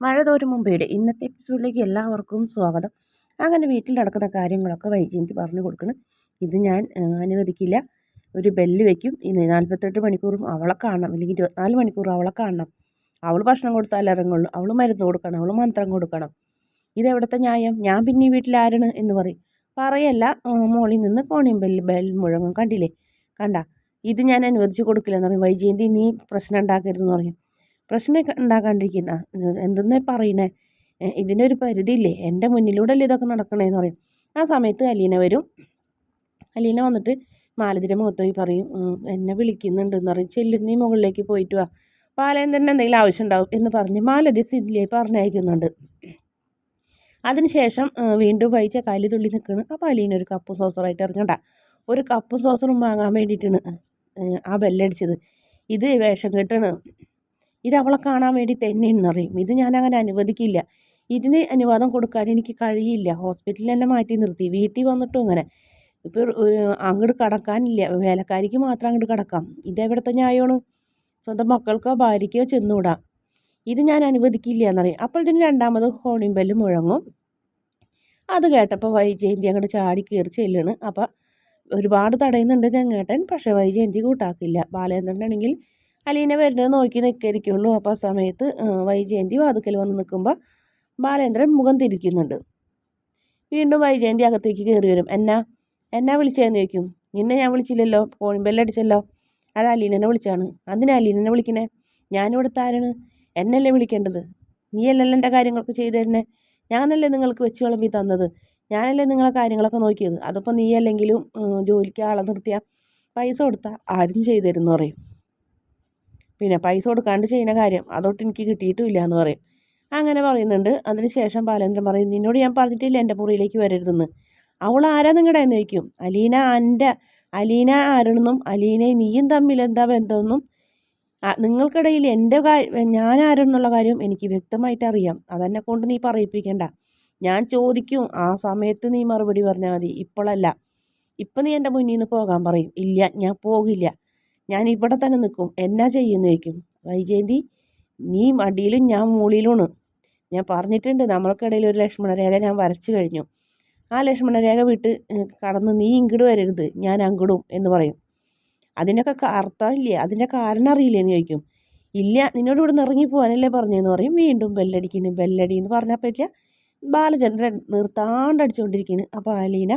മഴ തോരും മുമ്പേടെ ഇന്നത്തെ എപ്പിസോഡിലേക്ക് എല്ലാവർക്കും സ്വാഗതം. അങ്ങനെ വീട്ടിൽ നടക്കുന്ന കാര്യങ്ങളൊക്കെ വൈജയന്തി പറഞ്ഞു കൊടുക്കണം. ഇത് ഞാൻ അനുവദിക്കില്ല. ഒരു ബെല്ല് വയ്ക്കും ഇന്ന് നാൽപ്പത്തെട്ട് മണിക്കൂറും അവളെ കാണണം. അല്ലെങ്കിൽ ഇരുപത്തിനാല് മണിക്കൂറും അവളെ കാണണം. അവൾ ഭക്ഷണം കൊടുത്താൽ ഇറങ്ങുള്ളൂ അവൾ മരുന്ന് കൊടുക്കണം. അവൾ മന്ത്രം കൊടുക്കണം. ഇതെവിടുത്തെ ന്യായം? ഞാൻ പിന്നെ ഈ വീട്ടിൽ ആരാണ് എന്ന് പറയും. പറയല്ല മോളിൽ നിന്ന് കോണിയും ബെല്ല് ബെൽ മുഴങ്ങും. കണ്ടില്ലേ? കണ്ട? ഇത് ഞാൻ അനുവദിച്ച് കൊടുക്കില്ല എന്ന് പറയും. വൈജയന്തി നീ പ്രശ്നം ഉണ്ടാക്കരുതെന്ന് പറയും. പ്രശ്നം ഉണ്ടാക്കാണ്ടിരിക്കുന്ന എന്തെന്നേ പറയണേ? ഇതിനൊരു പരിധിയില്ലേ? എന്റെ മുന്നിലൂടെ അല്ലേ ഇതൊക്കെ നടക്കണേന്ന് പറയും. ആ സമയത്ത് അലീന വരും. അലീന വന്നിട്ട് മാലതിരെ മുഖത്ത് പോയി പറയും എന്നെ വിളിക്കുന്നുണ്ടെന്ന് പറയും. ചെല്ലുന്നീ മുകളിലേക്ക് പോയിട്ട് വാ. തന്നെ എന്തെങ്കിലും ആവശ്യം ഉണ്ടാവും എന്ന് പറഞ്ഞ് മാലതി സിദ്ധിയെ പറഞ്ഞയക്കുന്നുണ്ട്. അതിനുശേഷം വീണ്ടും വായിച്ച കാലി തുള്ളി നിൽക്കുന്നു അപ്പോൾ അലീന ഒരു കപ്പ് സോസറായിട്ട് ഇറങ്ങണ്ട. ഒരു കപ്പ് സോസറും വാങ്ങാൻ വേണ്ടിയിട്ടാണ് ആ ബെല്ലടിച്ചത് ഇത് വേഷം കെട്ടാണ്. ഇത് അവളെ കാണാൻ വേണ്ടി തന്നെയെന്ന് പറയും. ഇത് ഞാൻ അങ്ങനെ അനുവദിക്കില്ല. ഇതിന് അനുവാദം കൊടുക്കാൻ എനിക്ക് കഴിയില്ല. ഹോസ്പിറ്റലിൽ തന്നെ മാറ്റി നിർത്തി. വീട്ടിൽ വന്നിട്ടും അങ്ങനെ. ഇപ്പോൾ അങ്ങോട്ട് കടക്കാനില്ല. വേലക്കാരിക്ക് മാത്രം അങ്ങോട്ട് കടക്കാം. ഇതെവിടുത്തെ ന്യായമാണ്? സ്വന്തം മക്കൾക്കോ ഭാര്യയ്ക്കോ ചെന്നുകൂടാം ഇത് ഞാൻ അനുവദിക്കില്ല എന്നറിയാം അപ്പോൾ ഇതിന് രണ്ടാമത് ഹോണിംഗ് മുഴങ്ങും. അത് കേട്ടപ്പോൾ വൈജയന്തി അങ്ങോട്ട് ചാടി കയറി ചെല്ലുന്നു അപ്പോൾ ഒരുപാട് തടയുന്നുണ്ട് ഗംഗേട്ടൻ. പക്ഷേ വൈജയന്തി കൂട്ടാക്കില്ല. ബാലേന്ദ്രനാണെങ്കിൽ അലീന വരുന്നത് നോക്കി നിൽക്കരിക്കുള്ളൂ അപ്പോൾ ആ സമയത്ത് വൈജയന്തി വാതുക്കൽ വന്ന് നിൽക്കുമ്പോൾ ബാലേന്ദ്രൻ മുഖം തിരിക്കുന്നുണ്ട്. വീണ്ടും വൈജയന്തി അകത്തേക്ക് കയറി വരും. എന്നാ എന്നാ വിളിച്ചതെന്ന് ചോദിക്കും? നിന്നെ ഞാൻ വിളിച്ചില്ലല്ലോ? ഫോണിൽ ബെല്ലടിച്ചല്ലോ അത് അലീനനെ വിളിച്ചാണ്. അതിനാ അലീനനെ വിളിക്കണേ? ഞാനിവിടെ താരാണ്. എന്നല്ലേ വിളിക്കേണ്ടത്? നീയല്ലല്ലോ എന്റെ കാര്യങ്ങളൊക്കെ ചെയ്തു തരുന്നേ? ഞാനല്ലേ നിങ്ങൾക്ക് വെച്ച് വിളമ്പി തന്നത്? ഞാനല്ലേ നിങ്ങളെ കാര്യങ്ങളൊക്കെ നോക്കിയത്? അതിപ്പോൾ നീ അല്ലെങ്കിലും ജോലിക്ക് ആളെ നിർത്തിയാൽ പൈസ കൊടുത്താൽ ആരും ചെയ്തു തരുമെന്ന് പറയും. പിന്നെ പൈസ കൊടുക്കാണ്ട് ചെയ്യുന്ന കാര്യം അതൊട്ട് എനിക്ക് കിട്ടിയിട്ടുമില്ല എന്ന് പറയും. അങ്ങനെ പറയുന്നുണ്ട്. അതിനുശേഷം ബാലേന്ദ്രൻ പറയും നിന്നോട് ഞാൻ പറഞ്ഞിട്ടില്ല എന്റെ മുറിയിലേക്ക് വരരുതെന്ന്. അവൾ ആരാ നിങ്ങളുടെ എന്ന് ചോദിക്കും. അലീന എന്റെ അലീന ആരണെന്നും അലീന നീയും തമ്മിൽ എന്താ ബന്ധമെന്നും നിങ്ങൾക്കിടയിൽ എന്റെ ഞാൻ ആരെന്നുള്ള കാര്യം എനിക്ക് വ്യക്തമായിട്ട് അറിയാം. അതെന്നെ കൊണ്ട് നീ പറയിപ്പിക്കേണ്ട. ഞാൻ ചോദിക്കും. ആ സമയത്ത് നീ മറുപടി പറഞ്ഞാൽ മതി. ഇപ്പോഴല്ല. ഇപ്പം നീ എന്റെ മുന്നിൽ നിന്ന് പോകാൻ പറയും. ഇല്ല ഞാൻ പോകില്ല. ഞാൻ ഇവിടെ തന്നെ നിൽക്കും. എന്നാ ചെയ്യുന്നു ചോദിക്കും. വൈജയന്തി നീ മടിയിലും ഞാൻ മൂളിയിലുമാണ്. ഞാൻ പറഞ്ഞിട്ടുണ്ട് നമ്മൾക്കിടയിൽ ഒരു ലക്ഷ്മണരേഖ ഞാൻ വരച്ചു കഴിഞ്ഞു. ആ ലക്ഷ്മണരേഖ വിട്ട് കടന്ന് നീ ഇങ്ങോട്ട് വരരുത്. ഞാൻ അങ്ങോടും എന്ന് പറയും. അതിനൊക്കെ അർത്ഥമില്ലേ അതിന്റെ കാരണം അറിയില്ലേ എന്ന് ചോദിക്കും. ഇല്ല നിന്നോട് ഇവിടെ നിന്ന് ഇറങ്ങിപ്പോവാനല്ലേ പറഞ്ഞതെന്ന് പറയും. വീണ്ടും ബെല്ലടിക്കുന്നു. ബെല്ലടി എന്ന് പറഞ്ഞാൽ പറ്റില്ല ബാലചന്ദ്രൻ നിർത്താണ്ട് അപ്പോൾ അലീന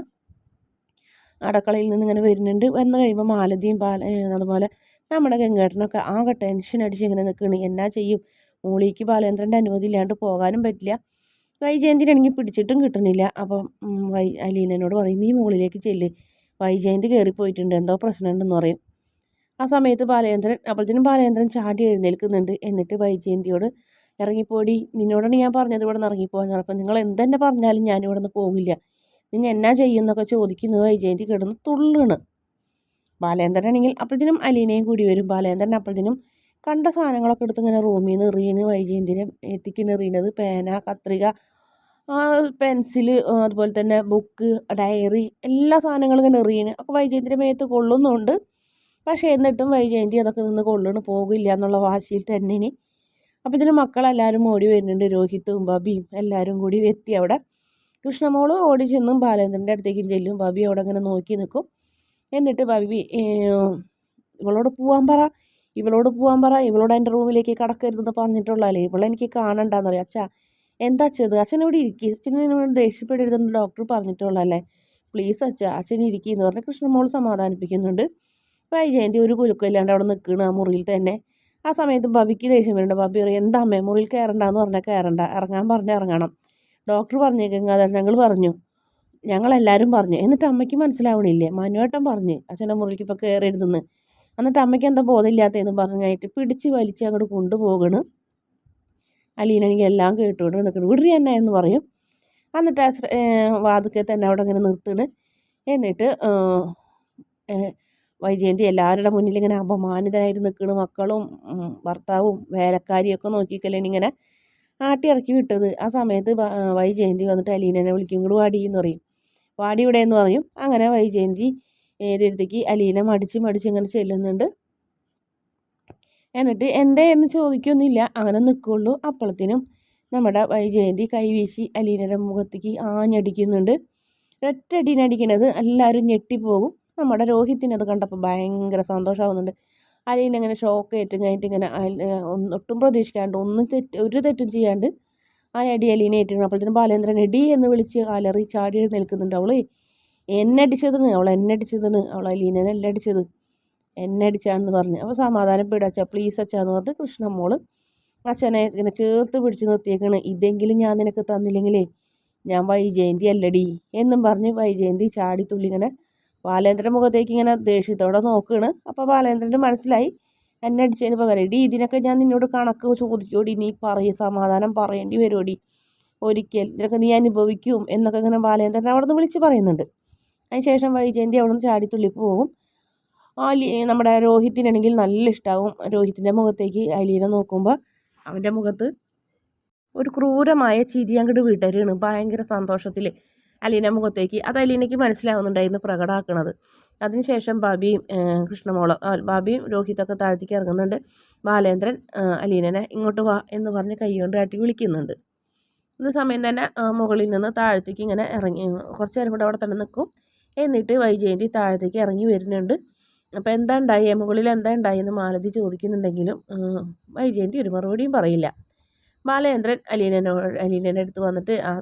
അടുക്കളയിൽ നിന്ന് ഇങ്ങനെ വരുന്നുണ്ട്. വന്നു കഴിയുമ്പോൾ മാലതിയും പാല അതുപോലെ നമ്മുടെ ഗംഗേട്ടനൊക്കെ ആകെ ടെൻഷൻ അടിച്ച് ഇങ്ങനെ നിൽക്കുന്നു എന്നാ ചെയ്യും? മൂളിക്ക് ബാലേന്ദ്രന്റെ അനുമതി ഇല്ലാണ്ട് പോകാനും പറ്റില്ല. വൈജയന്തിനാണെങ്കിൽ പിടിച്ചിട്ടും കിട്ടുന്നില്ല അപ്പം വൈ അലീനോട് പറയും നീ മുകളിലേക്ക് ചെല്ല്. വൈജയന്തി കയറിപ്പോയിട്ടുണ്ട് എന്തോ പ്രശ്നമുണ്ടെന്ന് പറയും. ആ സമയത്ത് ബാലേന്ദ്രൻ അപ്പോഴത്തേനും ബാലേന്ദ്രൻ ചാടി എഴുന്നേൽക്കുന്നുണ്ട്. എന്നിട്ട് വൈജയന്തിയോട് ഇറങ്ങിപ്പോടി. നിന്നോടാണ് ഞാൻ പറഞ്ഞത് ഇവിടെ നിന്ന് ഇറങ്ങിപ്പോകാൻ. അപ്പം നിങ്ങൾ എന്തെന്നെ പറഞ്ഞാലും ഞാനിവിടെ നിന്ന് പോകില്ല. നിങ്ങൾ എന്നാ ചെയ്യുന്നൊക്കെ ചോദിക്കുന്നത് വൈജയന്തി കിടന്ന് തുള്ളണ്. ബാലേന്ദ്രനാണെങ്കിൽ അപ്പോഴത്തേനും അലീനയും കൂടി വരും. ബാലേന്ദ്രൻ അപ്പോഴത്തേനും കണ്ട സാധനങ്ങളൊക്കെ എടുത്ത് ഇങ്ങനെ റൂമിൽ നിന്ന് എറിയണ്. വൈജയന്തിനെ എത്തിക്കുന്ന എറിയുന്നത് പേന കത്രിക പെൻസിൽ അതുപോലെ തന്നെ ബുക്ക് ഡയറി എല്ലാ സാധനങ്ങളും ഇങ്ങനെ എറിയണ്. അപ്പോൾ വൈജയന്തിന്റെ മേത്ത് കൊള്ളുന്നുണ്ട്. പക്ഷേ എന്നിട്ടും വൈജയന്തി അതൊക്കെ നിന്ന് കൊള്ളണ്. പോകില്ല എന്നുള്ള വാശിയിൽ തന്നെ ഇനി. അപ്പോൾ ഇതിന് മക്കളെല്ലാവരും ഓടി വരുന്നുണ്ട്. രോഹിത്തും ബബിയും എല്ലാവരും കൂടി എത്തി അവിടെ. കൃഷ്ണമോൾ ഓടി ചെന്നും ബാലേന്ദ്രന്റെ അടുത്തേക്കും ചെല്ലും. ബബി അവിടെ അങ്ങനെ നോക്കി നിൽക്കും എന്നിട്ട് ബബി ഇവളോട് പോവാൻ പറ. ഇവളോട് പോവാൻ പറ. ഇവളോട് എന്റെ റൂമിലേക്ക് കടക്കരുതെന്ന് പറഞ്ഞിട്ടുള്ളതല്ലേ ഇവളെനിക്ക് കാണണ്ടെന്ന് പറയും. അച്ഛാ എന്താ ചെയ്ത് അച്ഛൻ ഇവിടെ ഇരിക്കുക അച്ഛനോട് ദേഷ്യപ്പെടരുതെന്ന് ഡോക്ടർ പറഞ്ഞിട്ടുള്ളല്ലേ പ്ലീസ് അച്ഛ അച്ഛൻ ഇരിക്കുകയെന്ന് പറഞ്ഞ് കൃഷ്ണമോൾ സമാധാനിപ്പിക്കുന്നുണ്ട്. വൈജയന്തി ഒരു കുലുക്കമില്ലാണ്ട് അവിടെ നിൽക്കുന്ന ആ മുറിയിൽ തന്നെ. ആ സമയത്ത് ബബിക്ക് ദേഷ്യം വരുന്നുണ്ട്. ബബി പറയും എന്താ അമ്മേ മുറിയിൽ കയറണ്ടെന്ന് പറഞ്ഞാൽ കയറണ്ട. ഇറങ്ങാൻ പറഞ്ഞാൽ ഇറങ്ങണം. ഡോക്ടർ പറഞ്ഞു ഗംഗാധരൻ ഞങ്ങൾ പറഞ്ഞു. ഞങ്ങളെല്ലാവരും പറഞ്ഞു. എന്നിട്ട് അമ്മയ്ക്ക് മനസ്സിലാവണില്ലേ? മനുവേട്ടൻ പറഞ്ഞ് അച്ഛന്റെ മുറിയിലേക്ക് ഇപ്പോൾ കയറരുതെന്ന് എന്നിട്ട് അമ്മയ്ക്ക് എന്താ ബോധമില്ലാത്തതെന്ന് പറഞ്ഞായിട്ട് പിടിച്ച് വലിച്ച് അങ്ങോട്ട് കൊണ്ടുപോകണ്. അലീനെനിക്ക് എല്ലാം കേട്ടുകൊണ്ട് നിൽക്കണം വിടറി തന്നെ എന്ന് പറയും. എന്നിട്ട് വാതുക്കെ തന്നെ അവിടെ ഇങ്ങനെ നിർത്തണ്. എന്നിട്ട് വൈജയന്തി എല്ലാവരുടെ മുന്നിൽ ഇങ്ങനെ അപമാനിതരായിട്ട് നിൽക്കണ്. മക്കളും ഭർത്താവും വേലക്കാരിയൊക്കെ നോക്കിക്കല്ലേ ഇങ്ങനെ ആട്ടി ഇറക്കി വിട്ടത്. ആ സമയത്ത് വൈജയന്തി വന്നിട്ട് അലീനനെ വിളിക്കും. ഇങ്ങോട്ട് വാടി എന്ന് പറയും. വാടി ഇവിടെ എന്ന് പറയും. അങ്ങനെ വൈജയന്തി അടുത്തേക്ക് അലീന മടിച്ച് മടിച്ച് ഇങ്ങനെ ചെല്ലുന്നുണ്ട്. എന്നിട്ട് എന്തേ എന്ന് ചോദിക്കൊന്നുമില്ല. അങ്ങനെ നിൽക്കുള്ളൂ അപ്പോഴത്തേനും നമ്മുടെ വൈജയന്തി കൈവീശി അലീനയുടെ മുഖത്തേക്ക് ആഞ്ഞടിക്കുന്നുണ്ട്. ഒറ്റയടിനടിക്കണത് എല്ലാവരും ഞെട്ടിപ്പോകും. നമ്മുടെ രോഹിത്തിനത് കണ്ടപ്പോൾ ഭയങ്കര സന്തോഷമാവുന്നുണ്ട്. അലീന ഇങ്ങനെ ഷോക്ക് ഏറ്റും കഴിഞ്ഞിട്ട് ഇങ്ങനെ ഒട്ടും പ്രതീക്ഷിക്കാണ്ട് ഒന്നും തെറ്റ് ഒരു തെറ്റും ചെയ്യാണ്ട് ആ അടി അലീനെ ഏറ്റിരുന്നു അപ്പോഴത്തേനും ബാലേന്ദ്രൻ എടി എന്ന് വിളിച്ച് അലറി ചാടി നിൽക്കുന്നുണ്ട്. അവൾ എന്നെ അടിച്ചതെന്ന് അവൾ എന്നെ അടിച്ചതെന്ന് അവൾ അലീനെ എല്ലാം അടിച്ചത്? എന്നെ അടിച്ചാണെന്ന് പറഞ്ഞു. അപ്പോൾ സമാധാനപ്പെടുക അച്ഛാ പ്ലീസ് അച്ഛാന്ന് പറഞ്ഞിട്ട് കൃഷ്ണമോൾ അച്ഛനെ ഇങ്ങനെ ചേർത്ത് പിടിച്ച് നിർത്തിയേക്കാണ്. ഇതെങ്കിലും ഞാൻ നിനക്ക് തന്നില്ലെങ്കിലേ ഞാൻ വൈജയന്തി അല്ലടി എന്നും പറഞ്ഞ് വൈജയന്തി ചാടി തുള്ളി ഇങ്ങനെ ബാലേന്ദ്രന്റെ മുഖത്തേക്ക് ഇങ്ങനെ ദേഷ്യത്തോടെ നോക്കുകയാണ് അപ്പോൾ ബാലേന്ദ്രന്റെ മനസ്സിലായി. എന്നെ അടിച്ചതിന് പകരം ഇടി ഇതിനൊക്കെ ഞാൻ നിന്നോട് കണക്ക് ചോദിച്ചോടി നീ പറയും സമാധാനം പറയേണ്ടി വരുമോടി ഒരിക്കൽ ഇതിനൊക്കെ നീ അനുഭവിക്കും എന്നൊക്കെ ഇങ്ങനെ ബാലേന്ദ്രൻ അവിടെ നിന്ന് വിളിച്ച് പറയുന്നുണ്ട്. അതിന് ശേഷം വൈജയന്തി അവിടെ നിന്ന് ചാടിത്തുള്ളി പോകും അലി നമ്മുടെ രോഹിത്തിനാണെങ്കിൽ നല്ല ഇഷ്ടമാവും രോഹിത്തിന്റെ മുഖത്തേക്ക് അലീന നോക്കുമ്പോൾ അവന്റെ മുഖത്ത് ഒരു ക്രൂരമായ ചിരി അങ്ങോട്ട് വിടരുകയാണ്. ഭയങ്കര സന്തോഷത്തിൽ അലീന മുഖത്തേക്ക്. അത് അലീനയ്ക്ക് മനസ്സിലാവുന്നുണ്ടായിരുന്നു പ്രകടമാക്കണത്. അതിനുശേഷം ബാബിയും കൃഷ്ണമോള ബാബിയും രോഹിതൊക്കെ താഴത്തേക്ക് ഇറങ്ങുന്നുണ്ട്. ബാലേന്ദ്രൻ അലീനനെ ഇങ്ങോട്ട് വാ എന്ന് പറഞ്ഞ് കൈകൊണ്ട് കാട്ടി വിളിക്കുന്നുണ്ട്. ഇത് സമയം തന്നെ മുകളിൽ നിന്ന് താഴത്തേക്ക് ഇങ്ങനെ ഇറങ്ങി കുറച്ച് നേരം കൂടെ അവിടെ തന്നെ നിൽക്കും. എന്നിട്ട് വൈജയന്തി താഴത്തേക്ക് ഇറങ്ങി വരുന്നുണ്ട്. അപ്പോൾ എന്താ ഉണ്ടായി? മുകളിൽ എന്താ ഉണ്ടായി എന്ന് മാലതി ചോദിക്കുന്നുണ്ടെങ്കിലും വൈജയന്തി ഒരു മറുപടിയും പറയില്ല. ബാലേന്ദ്രൻ അലീനനോട് അലീനന്റെ അടുത്ത് വന്നിട്ട് ആ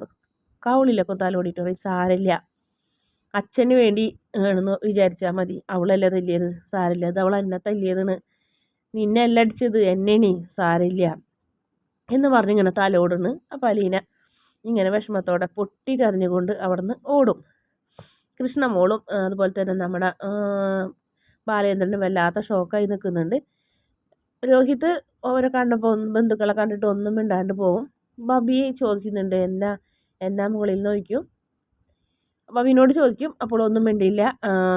കൗളിലൊക്കെ തലോടിയിട്ട് പറയും സാരമില്ല അച്ഛന് വേണ്ടി ആണെന്ന് വിചാരിച്ചാൽ മതി. അവളല്ല തല്ലിയത്? സാരമില്ല അത് അവൾ എന്നെ തല്ലിയതാണ്. നിന്നെ അല്ല അടിച്ചത്. എന്നെണി സാരമില്ല എന്ന് പറഞ്ഞിങ്ങനെ തലോടുന്നു. അപ്പം അലീന ഇങ്ങനെ വിഷമത്തോടെ പൊട്ടി കരഞ്ഞുകൊണ്ട് അവിടുന്ന് ഓടും. കൃഷ്ണമോളും അതുപോലെ തന്നെ നമ്മുടെ ബാലേന്ദ്രനും വല്ലാത്ത ഷോക്കായി നിൽക്കുന്നുണ്ട്. രോഹിത് അവരെ കണ്ടപ്പോൾ ബന്ധുക്കളെ കണ്ടിട്ട് ഒന്നും മിണ്ടാണ്ട് പോകും ബബി ചോദിക്കുന്നുണ്ട് എന്നാ എന്നാ മുകളിൽ നോക്കും അവനോട് ചോദിക്കും അപ്പോൾ ഒന്നും വേണ്ടിയില്ല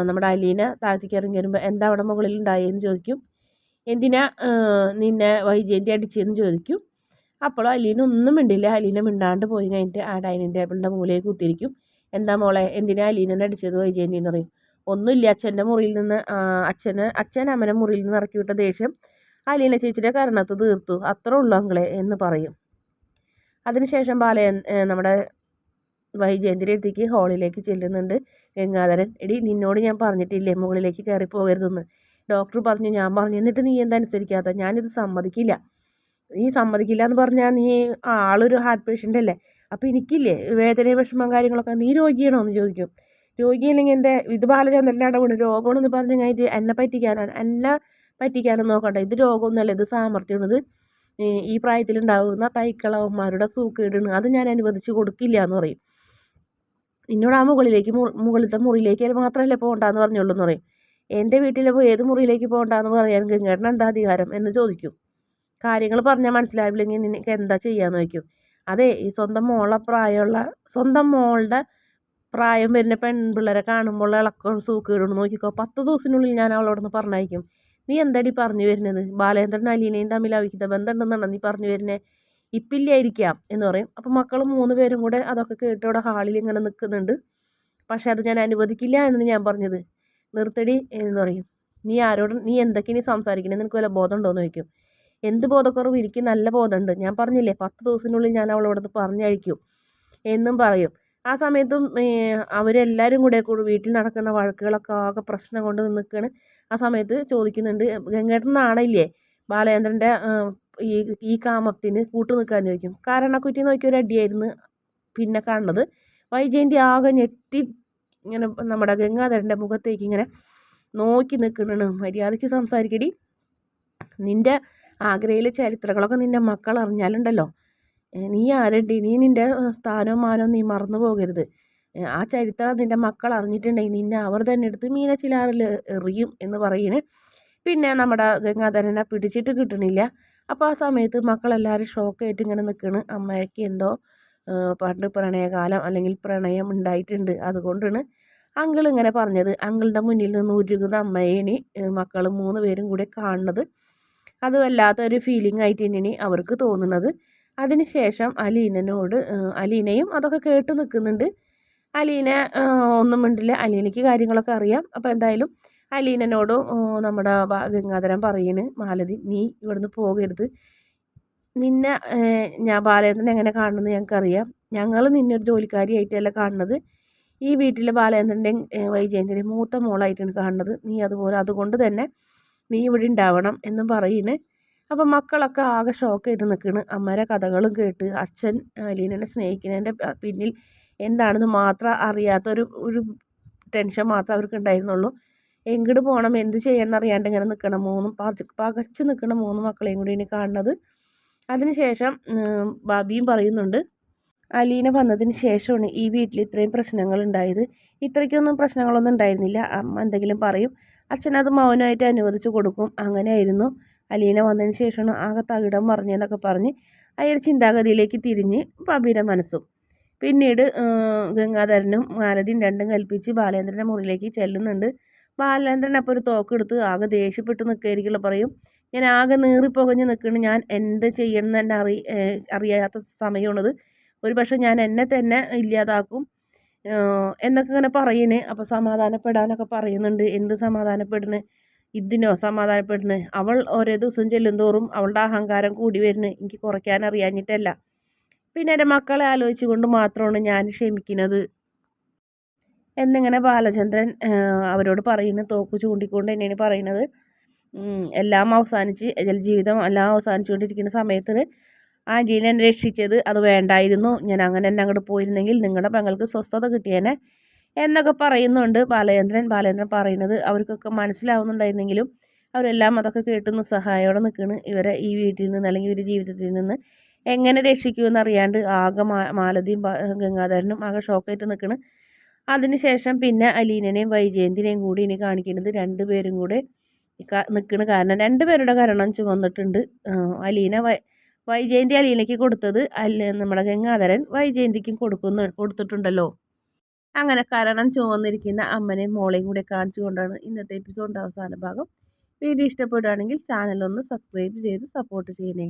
നമ്മുടെ അലീന താഴത്തേക്ക് ഇറങ്ങി വരുമ്പോൾ എന്താ അവിടെ മുകളിൽ ഉണ്ടായെന്ന് ചോദിക്കും. എന്തിനാ നിന്നെ വൈജയന്തി അടിച്ചതെന്ന് ചോദിക്കും. അപ്പോൾ അലീന ഒന്നും മിണ്ടില്ല അലീന മിണ്ടാണ്ട് പോയി കഴിഞ്ഞിട്ട് ആ ഡൈനിങ് ടേബിളിന്റെ മൂലയിൽ കുത്തിയിരിക്കും. എന്താ മോളെ എന്തിനാ അലീനനെ അടിച്ചത് വൈജയന്തി? എന്ന് പറയും. ഒന്നുമില്ല. അച്ഛന്റെ മുറിയിൽ നിന്ന് അച്ഛന് അച്ഛൻ അമ്മനെ മുറിയിൽ നിന്ന് ഇറക്കി വിട്ട ദേഷ്യം അലീന ചേച്ചിയുടെ കരണത്ത് തീർത്തു. അത്രേ ഉള്ളൂ അങ്ങളെ എന്ന് പറയും. അതിനുശേഷം ബാലയ നമ്മുടെ വൈജയന്തിന്റെ അടുത്തേക്ക് ഹാളിലേക്ക് ചെല്ലുന്നുണ്ട്. ഗംഗാധരൻ എടി നിന്നോട് ഞാൻ പറഞ്ഞിട്ടില്ലേ മുകളിലേക്ക് കയറി പോകരുതെന്ന്? ഡോക്ടർ പറഞ്ഞു ഞാൻ പറഞ്ഞു എന്നിട്ട് നീ എന്താ അനുസരിക്കാത്ത? ഞാനിത് സമ്മതിക്കില്ല. നീ സമ്മതിക്കില്ല എന്ന് പറഞ്ഞാൽ നീ ആളൊരു ഹാർട്ട് പേഷ്യന്റ് അല്ലേ? അപ്പോൾ എനിക്കില്ലേ വേദനയും വിഷമം കാര്യങ്ങളൊക്കെ നീ രോഗിയാണോ? എന്ന് ചോദിക്കും. രോഗിയില്ലെങ്കിൽ എന്റെ ഇത് ബാലചന്ദ്രനാണ് അടവാണ് രോഗമാണെന്ന് പറഞ്ഞു കഴിഞ്ഞിട്ട് എന്നെ പറ്റിക്കാനാണ് എന്നെ പറ്റിക്കാനും നോക്കണ്ട. ഇത് രോഗമൊന്നുമല്ല ഇത് സാമർഥ്യമാണ് ഈ പ്രായത്തിലുണ്ടാകുന്ന തൈക്കളവന്മാരുടെ സൂക്കേടാണ് അത് ഞാൻ അനുവദിച്ച് കൊടുക്കില്ല എന്ന് പറയും. എന്നോട് ആ മുകളിലേക്ക് മുകളിലത്തെ മുറിയിലേക്ക് മാത്രമല്ലേ പോകണ്ടെന്ന് പറഞ്ഞുള്ളൂ എന്ന് പറയും. എന്റെ വീട്ടിൽ പോയി ഏത് മുറിയിലേക്ക് പോകണ്ടെന്ന് പറയാൻ ഗംഗേട്ടൻ എന്താ അധികാരം എന്ന് ചോദിക്കും. കാര്യങ്ങൾ പറഞ്ഞാൽ മനസ്സിലാവില്ലെങ്കിൽ നിനക്ക് എന്താ ചെയ്യാന്ന് വയ്ക്കും അതെ ഈ സ്വന്തം മോളെ പ്രായമുള്ള സ്വന്തം മോളുടെ പ്രായം വരുന്ന പെൺപിള്ളേരെ കാണുമ്പോൾ ഇളക്കം സൂക്കേടുണ്ട് നോക്കിക്കോ പത്ത് ദിവസത്തിനുള്ളിൽ ഞാൻ അവളോടൊന്ന് പറഞ്ഞയക്കും. നീ എന്താടി പറഞ്ഞു വരുന്നത്? ബാലേന്ദ്രൻ അലീനയും തമ്മിൽ അവിഹിത ബന്ധമുണ്ടെന്നാണ് നീ പറഞ്ഞു വരുന്നത് ഇപ്പില്ലായിരിക്കാം എന്ന് പറയും. അപ്പം മക്കൾ മൂന്ന് പേരും കൂടെ അതൊക്കെ കേട്ട് അവിടെ ഹാളിൽ ഇങ്ങനെ നിൽക്കുന്നുണ്ട് പക്ഷെ അത് ഞാൻ അനുവദിക്കില്ല എന്നാണ് ഞാൻ പറഞ്ഞത്. നിർത്തടി എന്ന് പറയും. നീ ആരോടും നീ എന്തൊക്കെ നീ സംസാരിക്കണേ? നിനക്ക് വല്ല ബോധമുണ്ടോ എന്ന് ചോദിക്കും. എന്ത് ബോധക്കുറവ്? എനിക്ക് നല്ല ബോധമുണ്ട്. ഞാൻ പറഞ്ഞില്ലേ പത്ത് ദിവസത്തിനുള്ളിൽ ഞാൻ അവളോടത് പറഞ്ഞയക്കും എന്നും പറയും. ആ സമയത്തും അവരെല്ലാവരും കൂടി വീട്ടിൽ നടക്കുന്ന വഴക്കുകളൊക്കെ ആകെ പ്രശ്നം കൊണ്ട് നിൽക്കുകയാണ്. ആ സമയത്ത് ചോദിക്കുന്നുണ്ട് ഗംഗേട്ടൻ നാണയില്ലേ? ബാലചന്ദ്രന്റെ ഈ ഈ കാമത്തിന് കൂട്ടു നിൽക്കാൻ ചോദിക്കും. കാരണക്കുറ്റി നോക്കി ഒരു അടിയായിരുന്നു പിന്നെ കാണുന്നത്. വൈജയന്തി ആകെ ഞെട്ടി ഇങ്ങനെ നമ്മുടെ ഗംഗാധരന്റെ മുഖത്തേക്ക് ഇങ്ങനെ നോക്കി നിൽക്കുന്നുണ്ട്. മര്യാദയ്ക്ക് സംസാരിക്കടി. നിന്റെ ആഗ്രഹയിലെ ചരിത്രങ്ങളൊക്കെ നിന്റെ മക്കൾ അറിഞ്ഞാലുണ്ടല്ലോ. നീ ആരണ്ടി നീ നിന്റെ സ്ഥാനവും മാനവും നീ മറന്നു പോകരുത്. ആ ചരിത്രം നിന്റെ മക്കൾ അറിഞ്ഞിട്ടുണ്ടെങ്കിൽ നിന്നെ അവർ തന്നെ എടുത്ത് മീനച്ചിലാറിൽ എറിയും എന്ന് പറയുന്നു പിന്നെ നമ്മുടെ ഗംഗാധരനെ പിടിച്ചിട്ട് കിട്ടണില്ല. അപ്പോൾ ആ സമയത്ത് മക്കളെല്ലാവരും ഷോക്കായിട്ട് ഇങ്ങനെ നിൽക്കണ്. അമ്മയ്ക്ക് എന്തോ പണ്ട് പ്രണയകാലം അല്ലെങ്കിൽ പ്രണയം ഉണ്ടായിട്ടുണ്ട് അതുകൊണ്ടാണ് അങ്കിൾ ഇങ്ങനെ പറഞ്ഞത്. അങ്കിളിന്റെ മുന്നിൽ നിന്ന് ഉരുകുന്ന അമ്മയേനി മക്കൾ മൂന്ന് പേരും കൂടെ കാണുന്നത്. അത് വല്ലാത്തൊരു ഫീലിംഗ് ആയിട്ട് തന്നെയാണ് അവർക്ക് തോന്നുന്നത്. അതിനുശേഷം അലീനനോട് അലീനയും അതൊക്കെ കേട്ട് നിൽക്കുന്നുണ്ട്. അലീന ഒന്നും മിണ്ടില്ല. അലീനയ്ക്ക് കാര്യങ്ങളൊക്കെ അറിയാം. അപ്പോൾ എന്തായാലും അലീനനോട് നമ്മുടെ ഗംഗാധരൻ പറയുന്നു മാലതി നീ ഇവിടുന്ന് പോകരുത്. നിന്നെ ഞാൻ ബാലേന്ദ്രൻ എങ്ങനെ കാണുന്നത് ഞങ്ങൾക്കറിയാം ഞങ്ങൾ നിന്നൊരു ജോലിക്കാരിയായിട്ടല്ല കാണുന്നത് ഈ വീട്ടിലെ ബാലേന്ദ്രന്റെയും വൈജയന്തിന്റെയും മൂത്ത മോളായിട്ടാണ് കാണുന്നത് നീ അതുപോലെ അതുകൊണ്ട് തന്നെ നീ ഇവിടെ ഉണ്ടാവണം എന്നും പറയുന്നു അപ്പം മക്കളൊക്കെ ആകെ ഷോക്കായിട്ട് നിൽക്കുന്നു അമ്മേരെ കഥകളും കേട്ട് അച്ഛൻ അലീനനെ സ്നേഹിക്കുന്നതിന്റെ പിന്നിൽ എന്താണെന്ന് മാത്രം അറിയാത്തൊരു ഒരു ഒരു ടെൻഷൻ മാത്രമേ അവർക്ക് ഉണ്ടായിരുന്നുള്ളൂ. എങ്ങോട്ട് പോകണം എന്ത് ചെയ്യണം അറിയാണ്ട് ഇങ്ങനെ നിൽക്കണം മൂന്നും പകച്ച് നിൽക്കണം മൂന്ന് മക്കളെയും കൂടി ഇനി കാണുന്നത്. അതിനുശേഷം ബാബിയും പറയുന്നുണ്ട് അലീന വന്നതിന് ശേഷമാണ് ഈ വീട്ടിൽ ഇത്രയും പ്രശ്നങ്ങൾ ഉണ്ടായത്. ഇത്രയ്ക്കൊന്നും പ്രശ്നങ്ങളൊന്നും ഉണ്ടായിരുന്നില്ല. അമ്മ എന്തെങ്കിലും പറയും. അച്ഛനത് മൗനമായിട്ട് അനുവദിച്ചു കൊടുക്കും. അങ്ങനെയായിരുന്നു. അലീന വന്നതിന് ശേഷമാണ് ആകെ തകിടം പറഞ്ഞതെന്നൊക്കെ പറഞ്ഞ് അയാൾ ചിന്താഗതിയിലേക്ക് തിരിഞ്ഞ് ബാബിയുടെ മനസ്സും പിന്നീട് ഗംഗാധരനും മാലതിയും രണ്ടും കൽപ്പിച്ച് ബാലേന്ദ്രന്റെ മുറിയിലേക്ക് ചെല്ലുന്നുണ്ട്. ബാലേന്ദ്രൻ അപ്പോൾ ഒരു തോക്കെടുത്ത് ആകെ ദേഷ്യപ്പെട്ട് നിൽക്കുകയായിരിക്കുമല്ലോ പറയും. ഞാൻ ആകെ നീറിപ്പുകഞ്ഞ് നിൽക്കുന്നു ഞാൻ എന്ത് ചെയ്യണമെന്ന് എന്നെ അറി അറിയാത്ത സമയമാണത്. ഒരു പക്ഷേ ഞാൻ എന്നെ തന്നെ ഇല്ലാതാക്കും. എന്നൊക്കെ ഇങ്ങനെ പറയുന്നത് അപ്പോൾ സമാധാനപ്പെടാനൊക്കെ പറയുന്നുണ്ട്. എന്ത് സമാധാനപ്പെടുന്നത് ഇതിനോ സമാധാനപ്പെടുന്നത് അവൾ ഓരോ ദിവസം ചെല്ലും തോറും അവളുടെ അഹങ്കാരം കൂടി വരുന്നു. എനിക്ക് കുറയ്ക്കാൻ അറിയാഞ്ഞിട്ടല്ല. പിന്നെ എന്റെ മക്കളെ ആലോചിച്ചുകൊണ്ട് മാത്രമാണ് ഞാൻ ക്ഷമിക്കുന്നത്. എന്നിങ്ങനെ ബാലചന്ദ്രൻ അവരോട് പറയുന്നു. തോക്ക് ചൂണ്ടിക്കൊണ്ട് തന്നെയാണ് പറയുന്നത്. എല്ലാം അവസാനിച്ച് ജീവിതം എല്ലാം അവസാനിച്ചുകൊണ്ടിരിക്കുന്ന സമയത്ത് ആന്റീനെ എന്നെ രക്ഷിച്ചത് അത് വേണ്ടായിരുന്നു. ഞാൻ അങ്ങനെ തന്നെ അങ്ങോട്ട് പോയിരുന്നെങ്കിൽ നിങ്ങളുടെ പെങ്ങൾക്ക് സ്വസ്ഥത കിട്ടിയേനെ എന്നൊക്കെ പറയുന്നുണ്ട് ബാലചന്ദ്രൻ. ബാലചന്ദ്രൻ പറയുന്നത് അവർക്കൊക്കെ മനസ്സിലാവുന്നുണ്ടായിരുന്നെങ്കിലും അവരെല്ലാം അതൊക്കെ കേട്ട് നിസ്സഹായോടെ നിൽക്കുന്നു ഇവരെ ഈ വീട്ടിൽ നിന്ന് അല്ലെങ്കിൽ ഇവരുടെ ജീവിതത്തിൽ നിന്ന് എങ്ങനെ രക്ഷിക്കുമെന്ന് അറിയാണ്ട് ആകെ മാലതിയും ഗംഗാധരനും ആകെ ഷോക്കായിട്ട് നിൽക്കണം അതിനുശേഷം പിന്നെ അലീനനെയും വൈജയന്തിനെയും കൂടി ഇനി കാണിക്കുന്നത് രണ്ടുപേരും കൂടെ നിൽക്കുന്ന കാരണം രണ്ടുപേരുടെ കരണം ചുമന്നിട്ടുണ്ട്. അലീന വൈ വൈജയന്തി അലീനയ്ക്ക് കൊടുത്തത് അല്ല നമ്മുടെ ഗംഗാധരൻ വൈജയന്തിക്കും കൊടുക്കുന്നു കൊടുത്തിട്ടുണ്ടല്ലോ. അങ്ങനെ കരണം ചുവന്നിരിക്കുന്ന അമ്മനെയും മോളെയും കൂടെ കാണിച്ചു കൊണ്ടാണ് ഇന്നത്തെ എപ്പിസോഡിന്റെ അവസാന ഭാഗം. വീഡിയോ ഇഷ്ടപ്പെടുകയാണെങ്കിൽ ചാനലൊന്ന് സബ്സ്ക്രൈബ് ചെയ്ത് സപ്പോർട്ട് ചെയ്യണേ.